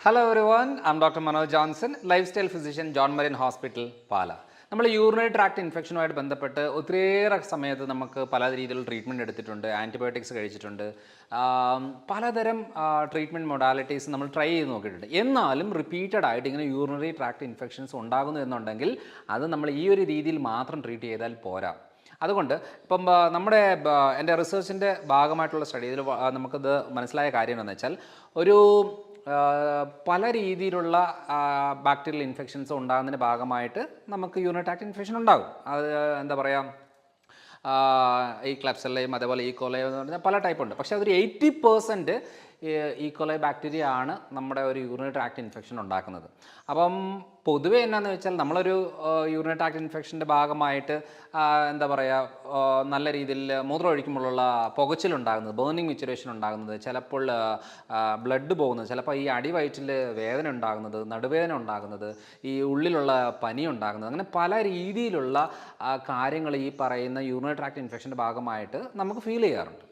Hello everyone I'm doctor Manoj Johnson lifestyle physician John Marian hospital Pala നമ്മൾ urinary tract ഇൻഫെക്ഷനുമായിട്ട് ബന്ധപ്പെട്ട് ഒത്തിരിയേറെ സമയത്ത് നമുക്ക് പല രീതിയിലുള്ള ട്രീറ്റ്മെന്റ് എടുത്തിട്ടുണ്ട് ആന്റിബയോട്ടിക്സ് കഴിച്ചിട്ടുണ്ട്. പലതരം ട്രീറ്റ്മെന്റ് മൊഡാലിറ്റീസ് നമ്മൾ ട്രൈ ചെയ്ത് നോക്കിയിട്ടുണ്ട്. എന്നാലും റിപ്പീറ്റഡ് ആയിട്ട് ഇങ്ങനെ യൂറിനറി ട്രാക്ട് ഇൻഫെക്ഷൻസ് ഉണ്ടാകുന്നു എന്നുണ്ടെങ്കിൽ അത് നമ്മൾ ഈ ഒരു രീതിയിൽ മാത്രം ട്രീറ്റ് ചെയ്താൽ പോരാ. അതുകൊണ്ട് ഇപ്പം ആ, നമ്മുടെ എന്റെ റിസർച്ചിന്റെ ഭാഗമായിട്ടുള്ള സ്റ്റഡിയിൽ നമുക്കത് മനസ്സിലായ കാര്യം എന്താണെന്ന് വെച്ചാൽ ഒരു ആ, പല രീതിയിലുള്ള ബാക്ടീരിയൽ ഇൻഫെക്ഷൻസ് ഉണ്ടാകുന്നതിന്റെ ഭാഗമായിട്ട് നമുക്ക് യൂണിറ്റാക്ട് ഇൻഫെക്ഷൻ ഉണ്ടാകും. അത് എന്താ പറയുക ഈ ക്ലബ്സെല്ലയും അതേപോലെ ഈ കോലയും എന്ന് പറഞ്ഞാൽ പല ടൈപ്പ് ഉണ്ട്. പക്ഷേ അതൊരു എയ്റ്റി പേഴ്സന്റ് ഈക്കോലൈ ബാക്ടീരിയ ആണ് നമ്മുടെ ഒരു യൂറിനറി ട്രാക്ട് ഇൻഫെക്ഷൻ ഉണ്ടാക്കുന്നത്. അപ്പം പൊതുവെ എന്നാന്ന് വെച്ചാൽ നമ്മളൊരു യൂറിനറി ട്രാക്ട് ഇൻഫെക്ഷന്റെ ഭാഗമായിട്ട് എന്താ പറയുക നല്ല രീതിയിൽ മൂത്രം ഒഴിക്കുമ്പോഴുള്ള പുകച്ചിലുണ്ടാകുന്നത് ബേണിംഗ് മിച്ചുറേഷൻ ഉണ്ടാകുന്നത് ചിലപ്പോൾ ബ്ലഡ് പോകുന്നത് ചിലപ്പോൾ ഈ അടിവയറ്റിൽ വേദന ഉണ്ടാകുന്നത് നടുവേദന ഉണ്ടാകുന്നത് ഈ ഉള്ളിലുള്ള പനി ഉണ്ടാകുന്നത് അങ്ങനെ പല രീതിയിലുള്ള കാര്യങ്ങൾ ഈ പറയുന്ന യൂറിനറി ട്രാക്ട് ഇൻഫെക്ഷന്റെ ഭാഗമായിട്ട് നമുക്ക് ഫീൽ ചെയ്യാറുണ്ട്.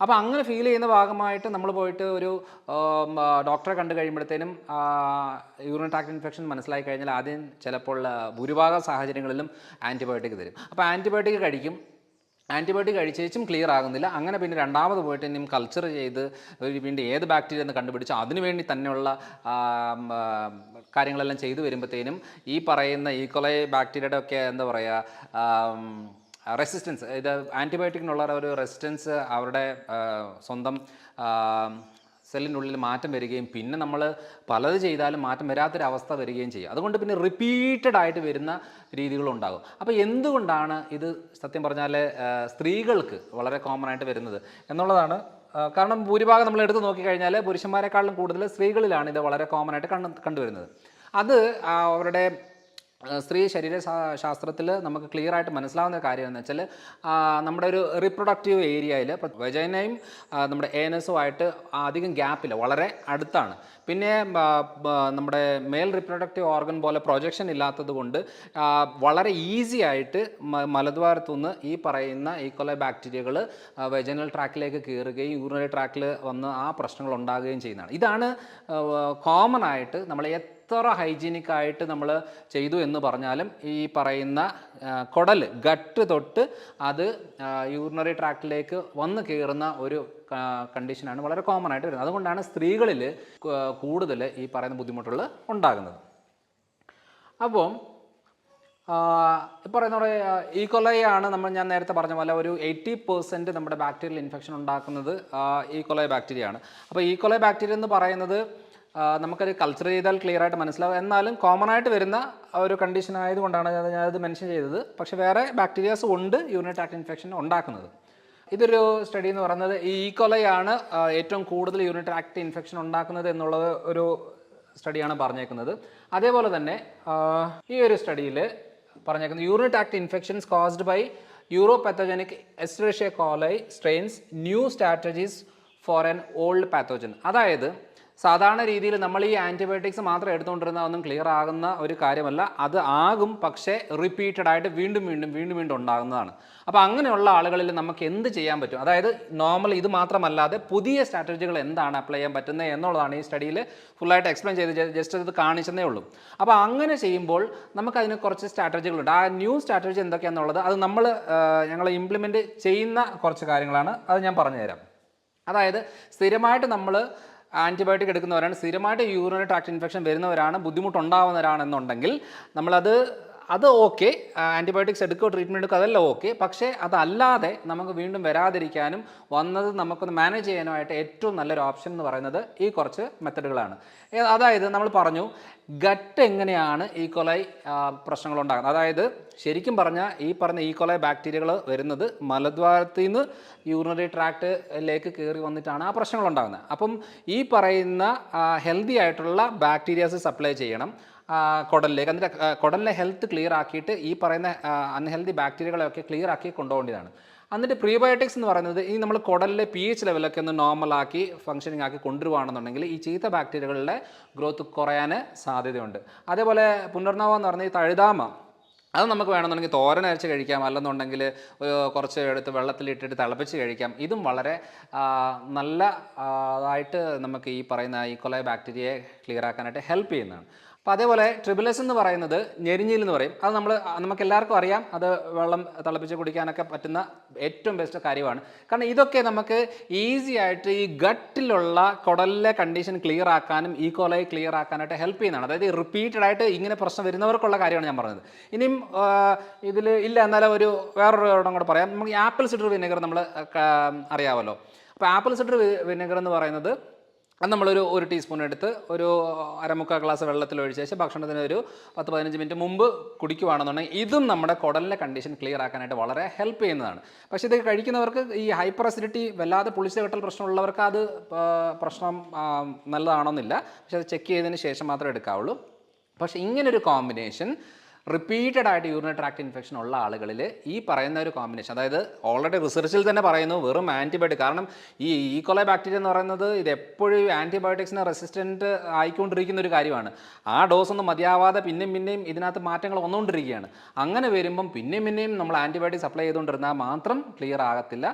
അപ്പോൾ അങ്ങനെ ഫീൽ ചെയ്യുന്ന ഭാഗമായിട്ട് നമ്മൾ പോയിട്ട് ഒരു ഡോക്ടറെ കണ്ടു കഴിയുമ്പോഴത്തേനും യൂറിൻ ട്രാക്ട് ഇൻഫെക്ഷൻ മനസ്സിലായി കഴിഞ്ഞാൽ ആദ്യം ചിലപ്പോൾ ഭൂരിഭാഗം സാഹചര്യങ്ങളിലും ആന്റിബയോട്ടിക് തരും. അപ്പോൾ ആന്റിബയോട്ടിക് കഴിക്കും. ആന്റിബയോട്ടിക് കഴിച്ചേച്ചും ക്ലിയർ ആകുന്നില്ല. അങ്ങനെ പിന്നെ രണ്ടാമത് പോയിട്ട് ഇനിയും കൾച്ചർ ചെയ്ത് വീണ്ടും ഏത് ബാക്ടീരിയ എന്ന് കണ്ടുപിടിച്ച് അതിനുവേണ്ടി തന്നെയുള്ള കാര്യങ്ങളെല്ലാം ചെയ്തു വരുമ്പോഴത്തേനും ഈ പറയുന്ന ഈക്കൊലൈ ബാക്ടീരിയയുടെ ഒക്കെ എന്താ പറയുക റെസിസ്റ്റൻസ് ഇത് ആന്റിബയോട്ടിക്കിനുള്ള ഒരു റെസിസ്റ്റൻസ് അവരുടെ സ്വന്തം സെല്ലിനുള്ളിൽ മാറ്റം വരികയും പിന്നെ നമ്മൾ പലത് ചെയ്താലും മാറ്റം വരാത്തൊരവസ്ഥ വരികയും ചെയ്യും. അതുകൊണ്ട് പിന്നെ റിപ്പീറ്റഡ് ആയിട്ട് വരുന്ന രീതികളുണ്ടാകും അപ്പോൾ എന്തുകൊണ്ടാണ് ഇത് സത്യം പറഞ്ഞാൽ സ്ത്രീകൾക്ക് വളരെ കോമൺ ആയിട്ട് വരുന്നത് എന്നുള്ളതാണ്? കാരണം ഭൂരിഭാഗം നമ്മൾ എടുത്ത് നോക്കിക്കഴിഞ്ഞാൽ പുരുഷന്മാരെക്കാളും കൂടുതൽ സ്ത്രീകളിലാണ് ഇത് വളരെ കോമൺ ആയിട്ട് കണ്ടു കണ്ടുവരുന്നത്. അത് അവരുടെ സ്ത്രീ ശരീര ശാസ്ത്രത്തിൽ നമുക്ക് ക്ലിയർ ആയിട്ട് മനസ്സിലാവുന്ന കാര്യം എന്ന് വെച്ചാൽ നമ്മുടെ ഒരു റീപ്രൊഡക്റ്റീവ് ഏരിയയിൽ വജൈനയും നമ്മുടെ നമ്മുടെ ഏനസും ആയിട്ട് അധികം ഗ്യാപ്പില്ല വളരെ അടുത്താണ്. പിന്നെ നമ്മുടെ മെയിൽ റീപ്രൊഡക്റ്റീവ് ഓർഗൻ പോലെ പ്രൊജക്ഷൻ ഇല്ലാത്തത് കൊണ്ട് വളരെ ഈസി ആയിട്ട് മലദ്വാരത്തുനിന്ന് ഈ പറയുന്ന ഈക്കൊല ബാക്ടീരിയകൾ വെജനൽ ട്രാക്കിലേക്ക് കയറുകയും യൂറിനറി ട്രാക്കിൽ വന്ന് ആ പ്രശ്നങ്ങൾ ഉണ്ടാകുകയും ചെയ്യുന്നതാണ്. ഇതാണ് കോമൺ ആയിട്ട് നമ്മൾ എത്ര ഹൈജീനിക് ആയിട്ട് നമ്മൾ ചെയ്തു എന്ന് പറഞ്ഞാലും ഈ പറയുന്ന കുടൽ ഗട്ട് തൊട്ട് അത് യൂറിനറി ട്രാക്റ്റിലേക്ക് വന്ന് കയറുന്ന ഒരു കണ്ടീഷനാണ് വളരെ കോമൺ ആയിട്ട് വരുന്നത്. അതുകൊണ്ടാണ് സ്ത്രീകളിൽ കൂടുതൽ ഈ പറയുന്ന ബുദ്ധിമുട്ടുകൾ ഉണ്ടാകുന്നത്. അപ്പം പറയുന്ന പോലെ കൊലയാണ് നമ്മൾ ഞാൻ നേരത്തെ പറഞ്ഞ പോലെ ഒരു എയ്റ്റി പെർസെന്റ് നമ്മുടെ ബാക്ടീരിയൽ ഇൻഫെക്ഷൻ ഉണ്ടാക്കുന്നത് ഈ കൊലയ ബാക്ടീരിയ ആണ്. അപ്പോൾ ഈ കൊലയ ബാക്ടീരിയ എന്ന് പറയുന്നത് നമുക്കത് കൾച്ചർ ചെയ്താൽ ക്ലിയർ ആയിട്ട് മനസ്സിലാവും. എന്നാലും കോമൺ ആയിട്ട് വരുന്ന ഒരു കണ്ടീഷൻ ആയതുകൊണ്ടാണ് ഞാനത് മെൻഷൻ ചെയ്തത്. പക്ഷേ വേറെ ബാക്ടീരിയാസ് ഉണ്ട് യൂണിറ്റ് ട്രാക്ട് ഇൻഫെക്ഷൻ ഉണ്ടാക്കുന്നത്. ഇതൊരു സ്റ്റഡി എന്ന് പറയുന്നത് ഈ ഈക്കൊലയാണ് ഏറ്റവും കൂടുതൽ യൂണിറ്റ് ട്രാക്ട് ഇൻഫെക്ഷൻ ഉണ്ടാക്കുന്നത് എന്നുള്ള ഒരു സ്റ്റഡിയാണ് പറഞ്ഞേക്കുന്നത്. അതേപോലെ തന്നെ ഈ ഒരു സ്റ്റഡിയിൽ പറഞ്ഞേക്കുന്നത് unit tract infections caused by uropathogenic Escherichia coli strains new strategies for an old pathogen അതായത് സാധാരണ രീതിയിൽ നമ്മൾ ഈ ആന്റിബയോട്ടിക്സ് മാത്രം എടുത്തുകൊണ്ടിരുന്ന ഒന്നും ക്ലിയർ ആകുന്ന ഒരു കാര്യമല്ല. അത് ആകും പക്ഷേ റിപ്പീറ്റഡ് ആയിട്ട് വീണ്ടും വീണ്ടും വീണ്ടും വീണ്ടും ഉണ്ടാകുന്നതാണ്. അപ്പോൾ അങ്ങനെയുള്ള ആളുകളിൽ നമുക്ക് എന്ത് ചെയ്യാൻ പറ്റും? അതായത് നോർമൽ ഇത് മാത്രമല്ലാതെ പുതിയ സ്ട്രാറ്റജികൾ എന്താണ് അപ്ലൈ ചെയ്യാൻ പറ്റുന്നത് എന്നുള്ളതാണ് ഈ സ്റ്റഡിയിൽ ഫുള്ളായിട്ട് എക്സ്പ്ലെയിൻ ചെയ്ത് ജസ്റ്റ് ഇത് കാണിച്ചതേ ഉള്ളൂ. അപ്പോൾ അങ്ങനെ ചെയ്യുമ്പോൾ നമുക്കതിന് കുറച്ച് സ്ട്രാറ്റജികളുണ്ട് ആ ന്യൂ സ്ട്രാറ്റജി എന്തൊക്കെയാണെന്നുള്ളത് അത് നമ്മൾ ഞങ്ങൾ ഇംപ്ലിമെന്റ് ചെയ്യുന്ന കുറച്ച് കാര്യങ്ങളാണ്. അത് ഞാൻ പറഞ്ഞുതരാം. അതായത് സ്ഥിരമായിട്ട് നമ്മൾ ആന്റിബയോട്ടിക് എടുക്കുന്നവരാണ്. സ്ഥിരമായിട്ട് യൂറിനറി ട്രാക്ട് ഇൻഫെക്ഷൻ വരുന്നവരാണ്. ബുദ്ധിമുട്ടുണ്ടാവുന്നവരാണെന്നുണ്ടെങ്കിൽ നമ്മളത് അത് ഓക്കെ ആന്റിബയോട്ടിക്സ് എടുക്കുക ട്രീറ്റ്മെന്റ് എടുക്കുക അതെല്ലാം ഓക്കെ പക്ഷേ അതല്ലാതെ നമുക്ക് വീണ്ടും വരാതിരിക്കാനും വന്നത് നമുക്കൊന്ന് മാനേജ് ചെയ്യാനുമായിട്ട് ഏറ്റവും നല്ലൊരു ഓപ്ഷൻ എന്ന് പറയുന്നത് ഈ കുറച്ച് മെത്തഡുകളാണ്. അതായത് നമ്മൾ പറഞ്ഞു ഗട്ട് എങ്ങനെയാണ് ഈ കൊലൈ പ്രശ്നങ്ങൾ ഉണ്ടാകുന്നത്? അതായത് ശരിക്കും പറഞ്ഞാൽ ഈ പറഞ്ഞ ഈ കൊലൈ ബാക്ടീരിയകൾ വരുന്നത് മലദ്വാരത്തിൽ നിന്ന് യൂറിനറി ട്രാക്റ്റിലേക്ക് കയറി വന്നിട്ടാണ് ആ പ്രശ്നങ്ങൾ ഉണ്ടാകുന്നത്. അപ്പം ഈ പറയുന്ന ഹെൽത്തി ആയിട്ടുള്ള ബാക്ടീരിയാസ് സപ്ലൈ ചെയ്യണം. കുടലിലേക്ക്. ആ, കുടലിനെ ഹെൽത്ത് ക്ലിയർ ആക്കിയിട്ട് ഈ പറയുന്ന അൺഹെൽത്തി ബാക്ടീരിയകളെയൊക്കെ ക്ലിയർ ആക്കി കൊണ്ടുപോകേണ്ടതാണ്. എന്നിട്ട് പ്രീബയോട്ടിക്സ് എന്ന് പറയുന്നത് ഈ നമ്മൾ കുടലിലെ പി എച്ച് ലെവലൊക്കെ ഒന്ന് നോർമലാക്കി ഫങ്ഷനിങ് ആക്കി കൊണ്ടുവരുവാണെന്നുണ്ടെങ്കിൽ ഈ ചീത്ത ബാക്ടീരിയകളുടെ ഗ്രോത്ത് കുറയാൻ സാധ്യതയുണ്ട്. അതേപോലെ പുനർനവ എന്ന് പറഞ്ഞാൽ ഈ തഴുതാമ അത് നമുക്ക് വേണമെന്നുണ്ടെങ്കിൽ തോരൻ അരച്ച് കഴിക്കാം. അല്ലെന്നുണ്ടെങ്കിൽ കുറച്ച് എടുത്ത് വെള്ളത്തിലിട്ടിട്ട് തിളപ്പിച്ച് കഴിക്കാം. ഇതും വളരെ നല്ല ഇതായിട്ട് നമുക്ക് ഈ പറയുന്ന ഈ കൊലയ ബാക്ടീരിയയെ ക്ലിയർ ആക്കാനായിട്ട് ഹെൽപ്പ് ചെയ്യുന്നതാണ്. അപ്പോൾ അതേപോലെ ട്രിബിലസ് എന്ന് പറയുന്നത് ഞെരിഞ്ഞിൽ എന്ന് പറയും. അത് നമ്മൾ നമുക്ക് എല്ലാവർക്കും അറിയാം. അത് വെള്ളം തിളപ്പിച്ച് കുടിക്കാനൊക്കെ പറ്റുന്ന ഏറ്റവും ബെസ്റ്റ് കാര്യമാണ്. കാരണം ഇതൊക്കെ നമുക്ക് ഈസി ആയിട്ട് ഈ ഗട്ടിലുള്ള കുടലിലെ കണ്ടീഷൻ ക്ലിയർ ആക്കാനും ഈ കൊലയെ ക്ലിയർ ആക്കാനായിട്ട് ഹെൽപ്പ് ചെയ്യുന്നതാണ്. അതായത് റിപ്പീറ്റഡ് ആയിട്ട് ഇങ്ങനെ പ്രശ്നം വരുന്നവർക്കുള്ള കാര്യമാണ് ഞാൻ പറഞ്ഞത്. ഇനിയും ഇതിൽ ഇല്ല എന്നാലും ഒരു വേറൊരു ഇടം കൂടെ പറയാം. നമുക്ക് ആപ്പിൾ സിഡർ വിനെഗർ നമ്മൾ അറിയാമല്ലോ അപ്പോൾ ആപ്പിൾ സിഡർ വിനെഗർ എന്ന് പറയുന്നത് അത് നമ്മളൊരു ഒരു ടീസ്പൂൺ എടുത്ത് ഒരു അരമുക്കാൽ ഗ്ലാസ് വെള്ളത്തിൽ ഒഴിച്ച ശേഷം ഭക്ഷണത്തിന് ഒരു പത്ത് പതിനഞ്ച് മിനിറ്റ് മുമ്പ് കുടിക്കുവാണെന്നുണ്ടെങ്കിൽ ഇതും നമ്മുടെ കുടലിന്റെ കണ്ടീഷൻ ക്ലിയർ ആക്കാനായിട്ട് വളരെ ഹെൽപ്പ് ചെയ്യുന്നതാണ്. പക്ഷേ ഇത് കഴിക്കുന്നവർക്ക് ഈ ഹൈപ്പർ അസിഡിറ്റി വല്ലാതെ പുളിച്ച കെട്ടൽ പ്രശ്നമുള്ളവർക്ക് അത് പ്രശ്നം നല്ലതാണോന്നില്ല. പക്ഷേ അത് ചെക്ക് ചെയ്തതിന് ശേഷം മാത്രമേ എടുക്കാവുള്ളൂ. പക്ഷേ ഇങ്ങനൊരു കോമ്പിനേഷൻ റിപ്പീറ്റഡ് ആയിട്ട് യൂറിനറി ട്രാക്ട് ഇൻഫെക്ഷൻ ഉള്ള ആളുകളിൽ ഈ പറയുന്ന ഒരു കോമ്പിനേഷൻ അതായത് ഓൾറെഡി റിസർച്ചിൽ തന്നെ പറയുന്നു വെറും ആന്റിബയോട്ടിക് കാരണം ഈ ഈക്കോളൈ ബാക്ടീരിയ എന്ന് പറയുന്നത് ഇത് എപ്പോഴും ആന്റിബയോട്ടിക്സിന് റെസിസ്റ്റന്റ് ആയിക്കൊണ്ടിരിക്കുന്ന ഒരു കാര്യമാണ്. ആ ഡോസ് ഒന്നും മതിയാവാതെ പിന്നെയും പിന്നെയും ഇതിനകത്ത് മാറ്റങ്ങൾ വന്നുകൊണ്ടിരിക്കുകയാണ്. അങ്ങനെ വരുമ്പം പിന്നെയും പിന്നെയും നമ്മൾ ആന്റിബയോട്ടിക് സപ്ലൈ ചെയ്തുകൊണ്ടിരുന്നാൽ മാത്രം ക്ലിയർ ആകത്തില്ല.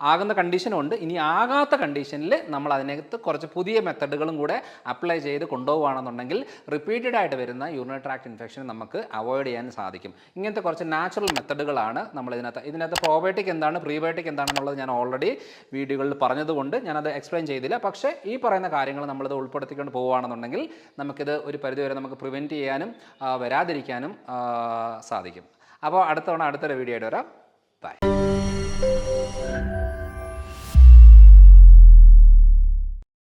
ആകുന്ന കണ്ടീഷനുണ്ട്. ഇനി ആകാത്ത കണ്ടീഷനിൽ നമ്മൾ അതിനകത്ത് കുറച്ച് പുതിയ മെത്തഡുകളും കൂടെ അപ്ലൈ ചെയ്ത് കൊണ്ടുപോകുകയാണെന്നുണ്ടെങ്കിൽ റിപ്പീറ്റഡ് ആയിട്ട് വരുന്ന യൂറിനറി ട്രാക്ട് ഇൻഫെക്ഷൻ നമുക്ക് അവോയ്ഡ് ചെയ്യാൻ സാധിക്കും. ഇങ്ങനത്തെ കുറച്ച് നാച്ചുറൽ മെത്തഡുകളാണ് നമ്മൾ ഇതിനകത്ത്. ഇതിനകത്ത് പ്രോബയോട്ടിക് എന്താണ് പ്രീബയോട്ടിക് എന്താണെന്നുള്ളത് ഞാൻ ഓൾറെഡി വീഡിയോകളിൽ പറഞ്ഞതുകൊണ്ട് ഞാനത് എക്സ്പ്ലെയിൻ ചെയ്തില്ല. പക്ഷേ ഈ പറയുന്ന കാര്യങ്ങൾ നമ്മളിത് ഉൾപ്പെടുത്തിക്കൊണ്ട് പോവുകയാണെന്നുണ്ടെങ്കിൽ നമുക്കിത് ഒരു പരിധിവരെ നമുക്ക് പ്രിവെന്റ് ചെയ്യാനും വരാതിരിക്കാനും സാധിക്കും. അപ്പോൾ അടുത്ത തവണ അടുത്തൊരു വീഡിയോ ആയിട്ട് വരാം. ബൈ